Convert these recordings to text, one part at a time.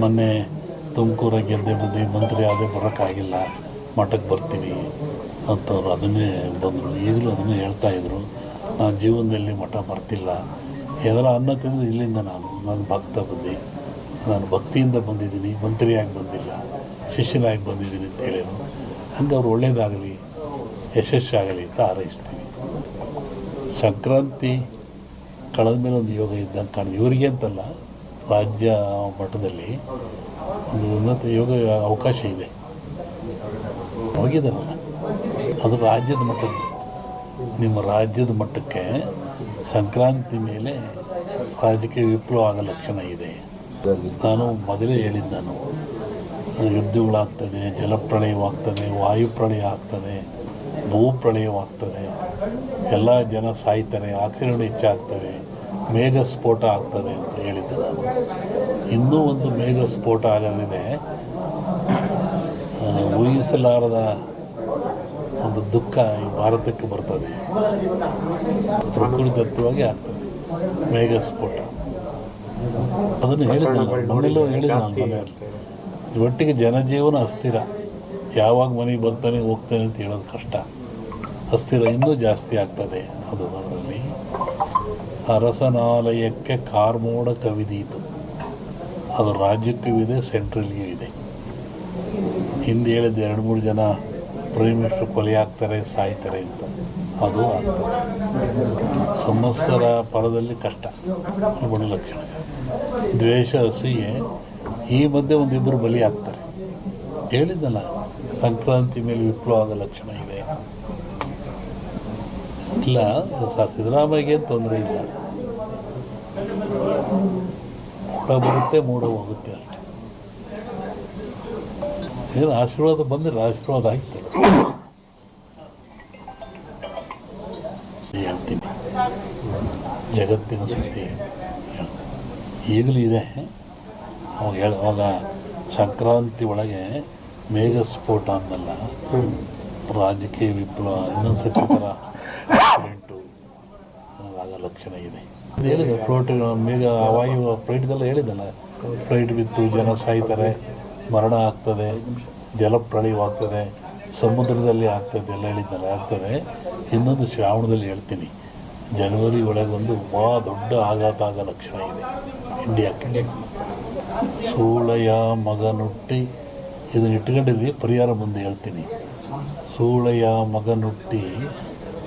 ಮೊನ್ನೆ ತುಮಕೂರ ಗೆದ್ದೆ ಬಂದು ಮಂತ್ರಿ ಅದೇ ಬರೋಕ್ಕಾಗಿಲ್ಲ ಮಠಕ್ಕೆ ಬರ್ತೀನಿ ಅಂತವ್ರು ಅದನ್ನೇ ಬಂದರು. ಈಗಲೂ ಅದನ್ನೇ ಹೇಳ್ತಾಯಿದ್ರು ನಾನು ಜೀವನದಲ್ಲಿ ಮಠ ಬರ್ತಿಲ್ಲ. ಏನಾರ ಅನ್ನ ತಿಂದು ಇಲ್ಲಿಂದ ನಾನು ನಾನು ಭಕ್ತ ಬಂದು. ನಾನು ಭಕ್ತಿಯಿಂದ ಬಂದಿದ್ದೀನಿ, ಮಂತ್ರಿಯಾಗಿ ಬಂದಿಲ್ಲ, ಶಿಷ್ಯನಾಗಿ ಬಂದಿದ್ದೀನಿ ಅಂತ ಹೇಳಿದರು. ಹಂಗೆ ಅವ್ರು ಒಳ್ಳೇದಾಗಲಿ, ಯಶಸ್ಸಾಗಲಿ ಅಂತ ಹಾರೈಸ್ತೀವಿ. ಸಂಕ್ರಾಂತಿ ಕಳೆದ ಮೇಲೆ ಒಂದು ಯೋಗ ಇದ್ದಂಗೆ ಕಾಣಿದೆ ಇವರಿಗೆ ಅಂತಲ್ಲ ರಾಜ್ಯ ಮಟ್ಟದಲ್ಲಿ ಒಂದು ಉನ್ನತ ಯೋಗ ಅವಕಾಶ ಇದೆ. ಹೋಗಿದ್ದಾರಲ್ಲ? ಅದು ರಾಜ್ಯದ ಮಟ್ಟದ್ದು. ನಿಮ್ಮ ರಾಜ್ಯದ ಮಟ್ಟಕ್ಕೆ ಸಂಕ್ರಾಂತಿ ಮೇಲೆ ರಾಜಕೀಯ ವಿಪ್ಲವ ಆಗೋ ಲಕ್ಷಣ ಇದೆ. ನಾನು ಮೊದಲೇ ಹೇಳಿದ್ದು ನಾನು ಯುದ್ಧಗಳಾಗ್ತದೆ ಜಲಪ್ರಳಯವಾಗ್ತದೆ ವಾಯುಪ್ರಳಯ ಆಗ್ತದೆ ಭೂಪ್ರಳಯವಾಗ್ತದೆ ಎಲ್ಲ ಜನ ಸಾಯ್ತಾರೆ, ಆಕಿರಣೆ ಹೆಚ್ಚಾಗ್ತವೆ. ಮೇಘ ಸ್ಫೋಟ ಆಗ್ತದೆ ಅಂತ ಹೇಳಿದ್ದೆ ನಾನು. ಇನ್ನೂ ಒಂದು ಮೇಘ ಸ್ಫೋಟ ಆಗೋದ್ರಿದೆ ಊಹಿಸಲಾರದ ಒಂದು ದುಃಖ ಈ ಭಾರತಕ್ಕೆ ಬರ್ತದೆ. ಪ್ರಕೃತಿದತ್ತವಾಗಿ ಆಗ್ತದೆ ಮೇಘ ಸ್ಫೋಟ. ಅದನ್ನು ಹೇಳಿದ್ದೆ ನೋಡಿಲ್ಲೋ, ಹೇಳಿದ್ದೆ ನಾನು ಮನೆಯಲ್ಲಿ. ಒಟ್ಟಿಗೆ ಜನಜೀವನ ಅಸ್ಥಿರ. ಯಾವಾಗ ಮನೆಗೆ ಬರ್ತಾನೆ, ಹೋಗ್ತಾನೆ ಅಂತ ಹೇಳೋದು ಕಷ್ಟ. ಅಸ್ಥಿರ ಇನ್ನೂ ಜಾಸ್ತಿ ಆಗ್ತದೆ ಅದು. ಅರಸನಾಲಯಕ್ಕೆ ಕಾರ್ಮೋಡ ಕವಿದೀತು. ಅದು ರಾಜ್ಯಕ್ಕೂ ಇದೆ ಸೆಂಟ್ರಲ್ಗೂ ಇದೆ. ಹಿಂದೆ ಹೇಳಿದ್ದೆ ಎರಡು ಮೂರು ಜನ ಪ್ರೈಮ್ ಮಿನಿಸ್ಟರ್ ಕೊಲೆ ಆಗ್ತಾರೆ, ಸಾಯ್ತಾರೆ ಅಂತ. ಅದು ಆಗ್ತದೆ ಸಂವತ್ಸರ ಪರದಲ್ಲಿ ಕಷ್ಟ. ಗುಣ ಲಕ್ಷಣ ದ್ವೇಷ, ಅಸೂಯೆ. ಈ ಮಧ್ಯೆ ಒಂದಿಬ್ಬರು ಬಲಿ ಆಗ್ತಾರೆ. ಹೇಳಿದ್ದಲ್ಲ, ಸಂಕ್ರಾಂತಿ ಮೇಲೆ ವಿಪ್ಲವ ಲಕ್ಷಣ ಇದೆ. ಇಲ್ಲ, ಸರ್, ಸಿದ್ದರಾಮಯ್ಯಗೆ ತೊಂದರೆ ಇಲ್ಲ. ಮೂಡ ಬರುತ್ತೆ, ಮೂಡ ಹೋಗುತ್ತೆ ಅಷ್ಟೆ ಏನು ಆಶೀರ್ವಾದ ಬಂದರೆ ಆಶೀರ್ವಾದ ಆಗ್ತದೆ ಹೇಳ್ತೀನಿ. ಜಗತ್ತಿನ ಸುದ್ದಿ ಈಗಲೂ ಇದೆ. ಅವಾಗ ಹೇಳ, ಅವಾಗ ಸಂಕ್ರಾಂತಿ ಒಳಗೆ ಮೇಘ ಸ್ಫೋಟ ಅಂದಲ್ಲ, ರಾಜಕೀಯ ವಿಪ್ಲವ ಇನ್ನೊಂದು ಸತಿ ಥರ ಆಕ್ಸಿಡೆಂಟು ಆಗ ಲಕ್ಷಣ ಇದೆ. ಹೇಳಿದೆ ಫ್ಲೋಟ್ ಮೇಘ ವಾಯು ಫ್ಲೈಟ್ದೆಲ್ಲ ಹೇಳಿದ್ದಲ್ಲ. ಫ್ಲೈಟ್ ಬಿತ್ತು ಜನ ಸಾಯ್ತಾರೆ, ಮರಣ ಆಗ್ತದೆ ಜಲಪ್ರಳಯವಾಗ್ತದೆ ಸಮುದ್ರದಲ್ಲಿ ಆಗ್ತದೆ ಎಲ್ಲ ಹೇಳಿದ್ದಲ್ಲ, ಆಗ್ತದೆ. ಇನ್ನೊಂದು ಶ್ರಾವಣದಲ್ಲಿ ಹೇಳ್ತೀನಿ. ಜನವರಿ ಒಳಗೊಂದು ಭಾಳ ದೊಡ್ಡ ಆಘಾತ ಆಗೋ ಲಕ್ಷಣ ಇದೆ. ಇಂಡಿಯಾಕ್ಕೆ ಸೂಳೆಯ ಮಗನುಟ್ಟಿ, ಇದನ್ನ ಇಟ್ಕೊಂಡಿರಿ ಪರಿಹಾರ ಮುಂದೆ ಹೇಳ್ತೀನಿ. ಸೂಳೆಯ ಮಗನುಟ್ಟಿ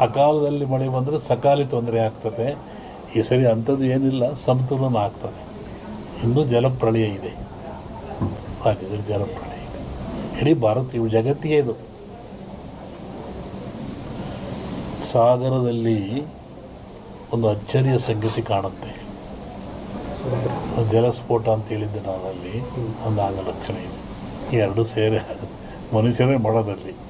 ಅಕಾಲದಲ್ಲಿ ಮಳೆ ಬಂದರೆ ಸಕಾಲಿ ತೊಂದರೆ ಆಗ್ತದೆ. ಈ ಸರಿ ಅಂಥದ್ದು ಏನಿಲ್ಲ, ಸಮತೋಲನ ಆಗ್ತದೆ. ಇನ್ನೂ ಜಲಪ್ರಳಯ ಇದೆ. ರಾಜ್ಯದಲ್ಲಿ ಜಲಪ್ರಳಯ ಇದೆ. ಇಡೀ ಭಾರತ ಇವು ಜಗತ್ತಿಗೆ ಇದು. ಸಾಗರದಲ್ಲಿ ಒಂದು ಅಚ್ಚರಿಯ ಸಂಗತಿ ಕಾಣುತ್ತೆ. ಜಲಸ್ಫೋಟ ಅಂತ ಹೇಳಿದ್ದೆ ನಾನು ಅಲ್ಲಿ. ಒಂದು ಆಗ ಲಕ್ಷಣ ಇದೆ. ಎರಡು ಸೇರೆ ಆಗುತ್ತೆ. ಮನುಷ್ಯರೇ ಮಾಡೋದಲ್ಲಿ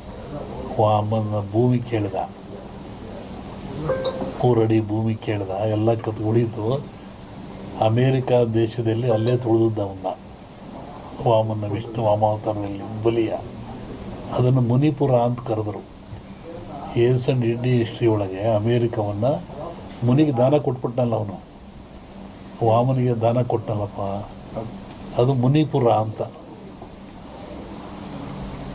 ವಾಮನ ಭೂಮಿ ಕೇಳಿದ. ಮೂರಡಿ ಭೂಮಿ ಕೇಳಿದ, ಎಲ್ಲ ಕತ್ ಉಳಿತು. ಅಮೇರಿಕಾ ದೇಶದಲ್ಲಿ ಅಲ್ಲೇ ತುಳಿದವನ್ನ ವಾಮನ ವಿಷ್ಣು ವಾಮಾವತಾರದಲ್ಲಿ ಬಲಿಯ. ಅದನ್ನು ಮುನಿಪುರ ಅಂತ ಕರೆದರು. ಏಸನ್ ಇಂಡಿ ಹಿಸ್ಟ್ರಿ ಒಳಗೆ ಅಮೇರಿಕವನ್ನು ಮುನಿಗೆ ದಾನ ಕೊಟ್ಬಿಟ್ಟನಲ್ಲ ಅವನು. ವಾಮನಿಗೆ ದಾನ ಕೊಟ್ಟನಲ್ಲಪ್ಪ ಅದು ಮುನಿಪುರ ಅಂತ.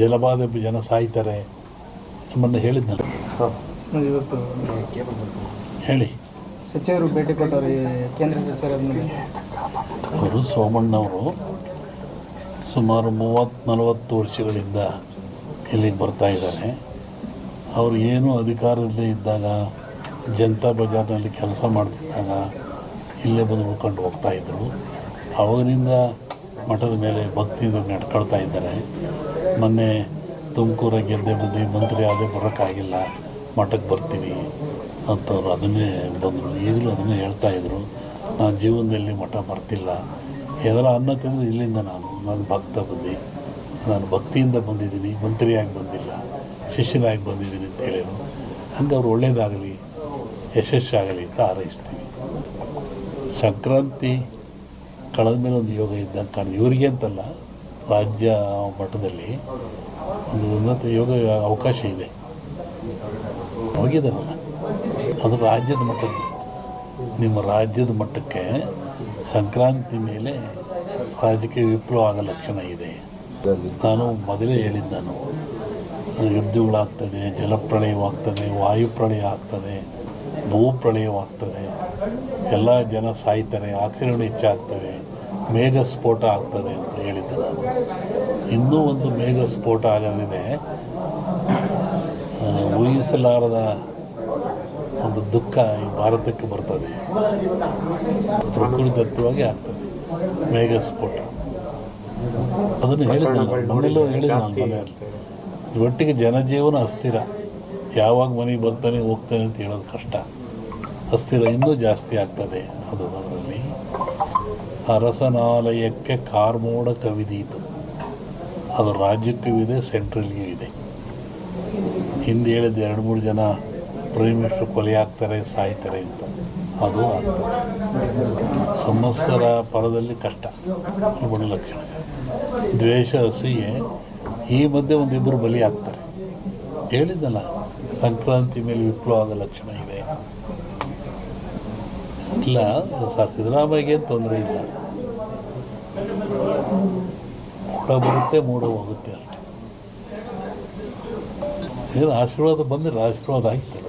ಜಲಬಾಧೆ ಜನ ಸಾಯ್ತಾರೆ ನಮ್ಮನ್ನು ಹೇಳಿದ್ನಲ್ಲ. ಇವತ್ತು ಹೇಳಿ. ಸಚಿವರು ಭೇಟಿ ಕೊಟ್ಟವರು ಕೇಂದ್ರ ಸಚಿವರಾದ್ಮೇಲೆ ಅವರು ಸೋಮಣ್ಣವರು ಸುಮಾರು ಮೂವತ್ತು ನಲವತ್ತು ವರ್ಷಗಳಿಂದ ಇಲ್ಲಿಗೆ ಬರ್ತಾ ಇದ್ದಾರೆ. ಅವರು ಏನು ಅಧಿಕಾರದಲ್ಲೇ ಇದ್ದಾಗ ಜನತಾ ಬಜಾರ್ನಲ್ಲಿ ಕೆಲಸ ಮಾಡ್ತಿದ್ದಾಗ ಇಲ್ಲೇ ಬಂದು ಉಳ್ಕೊಂಡು ಹೋಗ್ತಾಯಿದ್ರು ಇದ್ದರು ಅವಾಗಿನಿಂದ ಮಠದ ಮೇಲೆ ಭಕ್ತಿಯಿಂದ ನಡ್ಕೊಳ್ತಾ ಇದ್ದಾರೆ. ಮೊನ್ನೆ ತುಮಕೂರಾಗ ಗೆದ್ದೆ ಬಂದು ಮಂತ್ರಿ ಆದೇ ಬರೋಕ್ಕಾಗಿಲ್ಲ, ಮಠಕ್ಕೆ ಬರ್ತೀನಿ ಅಂತವ್ರು ಅದನ್ನೇ ಬಂದರು. ಈಗಲೂ ಅದನ್ನೇ ಹೇಳ್ತಾ ಇದ್ರು. ನಾನು ಜೀವನದಲ್ಲಿ ಮಠ ಬರ್ತಿಲ್ಲ. ಎದರ ಅನ್ನ ತಿಂದು ಇಲ್ಲಿಂದ ನಾನು ನಾನು ಭಕ್ತ ಬಂದು ನಾನು ಭಕ್ತಿಯಿಂದ ಬಂದಿದ್ದೀನಿ, ಮಂತ್ರಿಯಾಗಿ ಬಂದಿಲ್ಲ, ಶಿಷ್ಯನಾಗಿ ಬಂದಿದ್ದೀನಿ ಅಂತ ಹೇಳಿದರು. ಹಂಗೆ ಅವ್ರು ಒಳ್ಳೇದಾಗಲಿ, ಯಶಸ್ಸಾಗಲಿ ಅಂತ ಹಾರೈಸ್ತೀವಿ. ಸಂಕ್ರಾಂತಿ ಕಳೆದ ಮೇಲೆ ಒಂದು ಯೋಗ ಇದ್ದಂಗೆ ಕಾಣ್ದು ಇವರಿಗೆ ಅಂತಲ್ಲ ರಾಜ್ಯ ಮಟ್ಟದಲ್ಲಿ ಒಂದು ಉನ್ನತ ಯೋಗ ಅವಕಾಶ ಇದೆ. ಹೋಗಿದ್ದಾರಲ್ಲ? ಅದು ರಾಜ್ಯದ ಮಟ್ಟದ್ದು. ನಿಮ್ಮ ರಾಜ್ಯದ ಮಟ್ಟಕ್ಕೆ ಸಂಕ್ರಾಂತಿ ಮೇಲೆ ರಾಜಕೀಯ ವಿಪ್ಲವ ಆಗೋ ಲಕ್ಷಣ ಇದೆ. ನಾನು ಮೊದಲೇ ಹೇಳಿದ್ದ ನಾನು ಯುದ್ಧಗಳಾಗ್ತದೆ, ಜಲಪ್ರಳಯವಾಗ್ತದೆ, ವಾಯುಪ್ರಳಯ ಆಗ್ತದೆ, ಭೂಪ್ರಳಯವಾಗ್ತದೆ. ಎಲ್ಲ ಜನ ಸಾಯ್ತಾರೆ ಆಕ್ರಮಣ ಹೆಚ್ಚಾಗ್ತವೆ. ಮೇಘ ಸ್ಫೋಟ ಆಗ್ತದೆ ಅಂತ ಹೇಳಿದ್ದೆ ನಾನು. ಇನ್ನೂ ಒಂದು ಮೇಘ ಸ್ಫೋಟ ಆಗೋದ್ರಿದೆ ಊಹಿಸಲಾರದ ಒಂದು ದುಃಖ ಈ ಭಾರತಕ್ಕೆ ಬರ್ತದೆ. ಪ್ರಕೃತಿದತ್ತವಾಗಿ ಆಗ್ತದೆ ಮೇಘ ಸ್ಫೋಟ ಅದನ್ನು ಹೇಳಿದ್ದೆ ಮನೆಯಲ್ಲೂ ಹೇಳಿದ್ದೆ ನಾನು ಮನೆಯಲ್ಲಿ. ಒಟ್ಟಿಗೆ ಜನಜೀವನ ಅಸ್ಥಿರ. ಯಾವಾಗ ಮನೆಗೆ ಬರ್ತಾನೆ ಹೋಗ್ತಾನೆ ಅಂತ ಹೇಳೋದು ಕಷ್ಟ. ಅಸ್ಥಿರ ಇನ್ನೂ ಜಾಸ್ತಿ ಆಗ್ತದೆ ಅದು ಅದರಲ್ಲಿ. ಅರಸನಾಲಯಕ್ಕೆ ಕಾರ್ಮೋಡ ಕವಿದೀತು. ಅದು ರಾಜ್ಯಕ್ಕೂ ಇದೆ ಸೆಂಟ್ರಲ್ಗೂ ಇದೆ. ಹಿಂದೆ ಹೇಳಿದ ಎರಡು ಮೂರು ಜನ ಪ್ರೈಮ್ ಮಿನಿಸ್ಟರ್ ಕೊಲೆ ಆಗ್ತಾರೆ, ಸಾಯ್ತಾರೆ ಅಂತ. ಅದು ಆಗ್ತದೆ. ಸಮಸ್ಯರ ಪರದಲ್ಲಿ ಕಷ್ಟ ಲಕ್ಷಣ. ದ್ವೇಷ, ಅಸೂಯೆ, ಈ ಮಧ್ಯೆ ಒಂದಿಬ್ಬರು ಬಲಿ ಆಗ್ತಾರೆ. ಹೇಳಿದ್ದಲ್ಲ, ಸಂಕ್ರಾಂತಿ ಮೇಲೆ ವಿಪ್ಲವ ಆಗೋ ಲಕ್ಷಣ ಇಲ್ಲ, ಸರ್, ಸಿದ್ದರಾಮಯ್ಯಗೆ ತೊಂದರೆ ಇಲ್ಲ. ಮೂಡ ಬರುತ್ತೆ, ಮೂಡ ಹೋಗುತ್ತೆ ಅಷ್ಟೇ ಏನು ಆಶೀರ್ವಾದ ಬಂದರೆ ಆಶೀರ್ವಾದ ಆಗ್ತದೆ.